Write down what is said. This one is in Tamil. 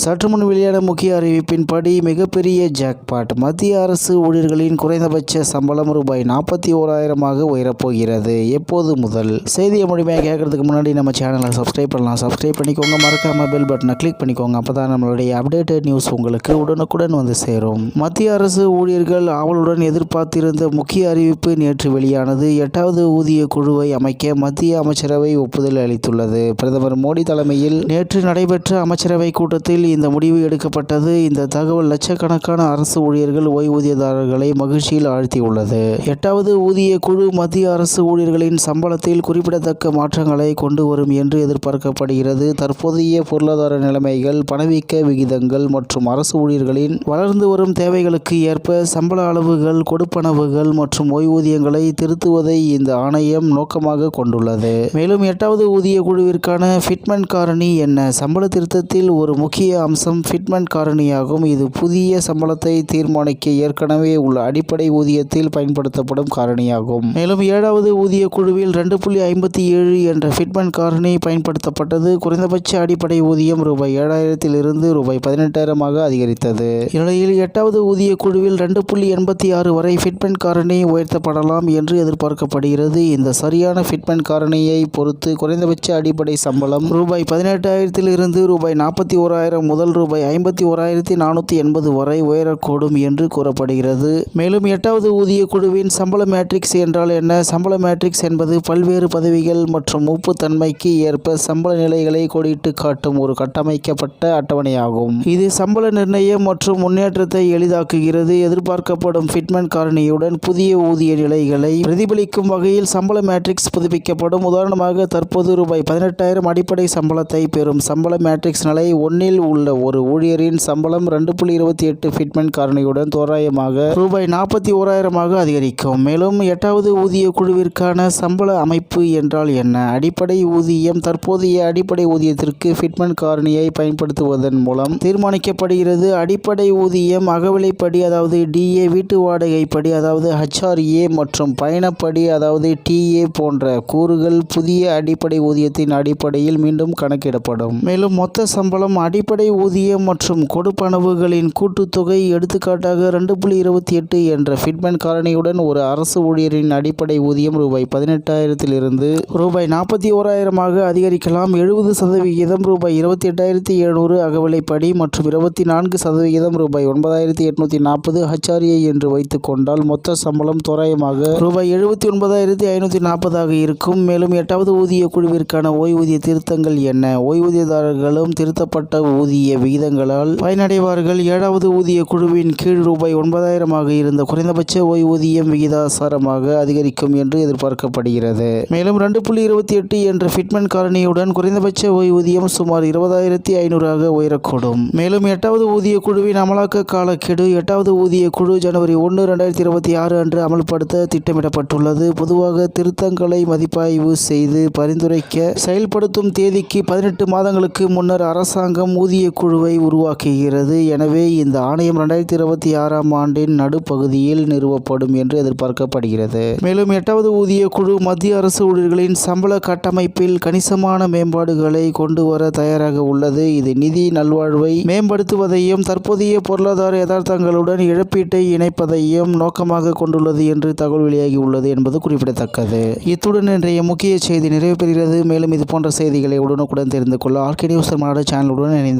சற்று முன் வெளியான முக்கிய அறிவிப்பின்படி மிகப்பெரிய ஜாக்பாட் மத்திய அரசு ஊழியர்களின் குறைந்தபட்ச சம்பளம் ரூபாய் நாற்பத்தி ஓராயிரமாக உயரப்போகிறது. எப்போது முதல்? செய்தியை முழுமையாக கேட்கறதுக்கு முன்னாடி நம்ம சேனலை சப்ஸ்கிரைப் பண்ணலாம். சப்ஸ்கிரைப் பண்ணிக்கோங்க. மறக்காம பெல் பட்டனை கிளிக் பண்ணிக்கோங்க. அப்போ தான் நம்மளுடைய அப்டேட்டட் நியூஸ் உங்களுக்கு உடனுக்குடன் வந்து சேரும். மத்திய அரசு ஊழியர்கள் ஆவலுடன் எதிர்பார்த்திருந்த முக்கிய அறிவிப்பு நேற்று வெளியானது. எட்டாவது ஊதிய குழுவை அமைக்க மத்திய அமைச்சரவை ஒப்புதல் அளித்துள்ளது. பிரதமர் மோடி தலைமையில் நேற்று நடைபெற்ற அமைச்சரவை கூட்டத்தில் இந்த முடிவு எடுக்கப்பட்டது. இந்த தகவல் லட்சக்கணக்கான அரசு ஊழியர்கள் ஓய்வூதியதாரர்களை மகிழ்ச்சியில் ஆழ்த்தியுள்ளது. எட்டாவது ஊதிய குழு மத்திய அரசு ஊழியர்களின் சம்பளத்தில் குறிப்பிடத்தக்க மாற்றங்களை கொண்டு வரும் என்று எதிர்பார்க்கப்படுகிறது. தற்போதைய பொருளாதார நிலைமைகள் பணவீக்க விகிதங்கள் மற்றும் அரசு ஊழியர்களின் வளர்ந்து வரும் தேவைகளுக்கு ஏற்ப சம்பள அளவுகள் கொடுப்பனவுகள் மற்றும் ஓய்வூதியங்களை திருத்துவதை இந்த ஆணையம் நோக்கமாக கொண்டுள்ளது. மேலும் எட்டாவது ஊதிய குழுவிற்கான ஃபிட்மெண்ட் காரணி என்ன? சம்பள திருத்தத்தில் ஒரு முக்கிய அம்சம் ஃபிட்மெண்ட் காரணியாகும். இது புதிய சம்பளத்தை தீர்மானிக்க ஏற்கனவே உள்ள அடிப்படை ஊதியத்தில் பயன்படுத்தப்படும் காரணியாகும். மேலும் ஏழாவது ஊதிய குழுவில் ரெண்டு புள்ளி ஐம்பத்தி ஏழு என்ற ஃபிட்மெண்ட் காரணி பயன்படுத்தப்பட்டது. குறைந்தபட்ச அடிப்படை ஊதியம் ரூபாய் ஏழாயிரத்தில் இருந்து ரூபாய் பதினெட்டாயிரமாக அதிகரித்தது. இந்நிலையில் எட்டாவது ஊதிய குழுவில் ரெண்டு புள்ளி எண்பத்தி ஆறு வரை ஃபிட்மெண்ட் காரணி உயர்த்தப்படலாம் என்று எதிர்பார்க்கப்படுகிறது. இந்த சரியான ஃபிட்மெண்ட் காரணியை பொறுத்து குறைந்தபட்ச அடிப்படை சம்பளம் ரூபாய் பதினெட்டாயிரத்தில் இருந்து ரூபாய் நாற்பத்தி ஓராயிரம் முதல் ரூபாய் ஐம்பத்தி ஓராயிரத்தி நானூற்றி எண்பது வரை உயரக்கூடும் என்று கூறப்படுகிறது. மேலும் எட்டாவது ஊதிய குழுவின் சம்பள மேட்ரிக்ஸ் என்றால் என்ன? சம்பள மேட்ரிக்ஸ் என்பது பல்வேறு பதவிகள் மற்றும் மூப்பு தன்மைக்கு ஏற்ப சம்பள நிலைகளை கோடிட்டு காட்டும் ஒரு கட்டமைக்கப்பட்ட அட்டவணையாகும். இது சம்பள நிர்ணயம் மற்றும் முன்னேற்றத்தை எளிதாக்குகிறது. எதிர்பார்க்கப்படும் ஃபிட்மெண்ட் காரணியுடன் புதிய ஊதிய நிலைகளை பிரதிபலிக்கும் வகையில் சம்பள மேட்ரிக்ஸ் புதுப்பிக்கப்படும். உதாரணமாக தற்போது ரூபாய் பதினெட்டாயிரம் அடிப்படை சம்பளத்தை பெறும் சம்பள மேட்ரிக்ஸ் நிலை ஒன்னில் உள்ள ஒரு ஊழியரின் சம்பளம் ரெண்டு புள்ளி இருபத்தி எட்டு ஃபிட்மெண்ட் காரணியுடன் தோராயமாக ரூபாய் நாற்பத்தி ஓராயிரமாக அதிகரிக்கும். மேலும் எட்டாவது ஊதிய குழுவிற்கான சம்பள அமைப்பு என்றால் என்ன? அடிப்படை ஊதியம் தற்போதைய அடிப்படை ஊதியத்திற்கு ஃபிட்மெண்ட் காரணியை பயன்படுத்துவதன் மூலம் தீர்மானிக்கப்படுகிறது. அடிப்படை ஊதியம் அகவிலைப்படி அதாவது டிஏ வீட்டு வாடகைப்படி அதாவது ஹச்ஆர்ஏ மற்றும் பயணப்படி அதாவது டிஏ போன்ற கூறுகள் புதிய அடிப்படை ஊதியத்தின் அடிப்படையில் மீண்டும் கணக்கிடப்படும். மேலும் மொத்த சம்பளம் அடிப்படை ஊதியம் மற்றும் கொடுப்பனவுகளின் கூட்டுத்தொகை எடுத்துக்காட்டாக ரெண்டு புள்ளி இருபத்தி எட்டு என்ற ஃபிட்மெண்ட் காரணியுடன் ஒரு அரசு ஊழியரின் அடிப்படை ஊதியம் ரூபாய் பதினெட்டாயிரத்திலிருந்து ரூபாய் நாற்பத்தி ஓராயிரமாக அதிகரிக்கலாம். எழுபது சதவிகிதம் ரூபாய் இருபத்தி எட்டாயிரத்தி எழுநூறு அகவிலைப்படி மற்றும் இருபத்தி நான்கு சதவிகிதம் ரூபாய் ஒன்பதாயிரத்தி எட்நூற்றி நாற்பது ஹச்ஆர்ஏ என்று வைத்துக் கொண்டால் மொத்த சம்பளம் தோராயமாக ரூபாய் எழுபத்தி ஒன்பதாயிரத்தி ஐநூற்றி நாற்பதாக இருக்கும். மேலும் எட்டாவது ஊதிய குழுவிற்கான ஓய்வூதிய திருத்தங்கள் என்ன? ஓய்வூதியதாரர்களும் திருத்தப்பட்ட ஊதிய விகிதங்களால் பயனடைவார்கள். ஏழாவது ஊதிய குழுவின் கீழ் ரூபாய் ஒன்பதாயிரமாக இருந்த குறைந்தபட்ச ஓய்வூதியம் விகிதாசாரமாக அதிகரிக்கும் என்று எதிர்பார்க்கப்படுகிறது. மேலும் ரெண்டு புள்ளி இருபத்தி எட்டு என்ற ஃபிட்மெண்ட் காரணியுடன் குறைந்தபட்ச ஓய்வூதியம் சுமார் இருபதாயிரத்தி ஐநூறாக உயரக்கூடும். மேலும் எட்டாவது ஊதிய குழுவின் அமலாக்க காலக்கெடு எட்டாவது ஊதிய குழு ஜனவரி ஒன்று ரெண்டாயிரத்தி இருபத்தி ஆறு அன்று அமல்படுத்த திட்டமிடப்பட்டுள்ளது. பொதுவாக திருத்தங்களை மதிப்பாய்வு செய்து பரிந்துரைக்க செயல்படுத்தும் தேதிக்கு பதினெட்டு மாதங்களுக்கு முன்னர் அரசாங்கம் ஊதிய குழுவை உருவாக்குகிறது. எனவே இந்த ஆணையம் ரெண்டாயிரத்தி இருபத்தி ஆறாம் ஆண்டின் நடுப்பகுதியில் நிறுவப்படும் என்று எதிர்பார்க்கப்படுகிறது. மேலும் எட்டாவது ஊதிய குழு மத்திய அரசு ஊழியர்களின் சம்பள கட்டமைப்பில் கணிசமான மேம்பாடுகளை கொண்டு வர தயாராக உள்ளது. இது நிதி நல்வாழ்வை மேம்படுத்துவதையும் தற்போதைய பொருளாதார யதார்த்தங்களுடன் இழப்பீட்டை இணைப்பதையும் நோக்கமாக கொண்டுள்ளது என்று தகவல் வெளியாகி உள்ளது என்பது குறிப்பிடத்தக்கது. இத்துடன் இன்றைய முக்கிய செய்தி நிறைவு பெறுகிறது. மேலும் இது போன்ற செய்திகளை உடனுக்குடன் தெரிந்து கொள்ள ஆர்கே நியூஸ் மாநாடு சேனலுடன்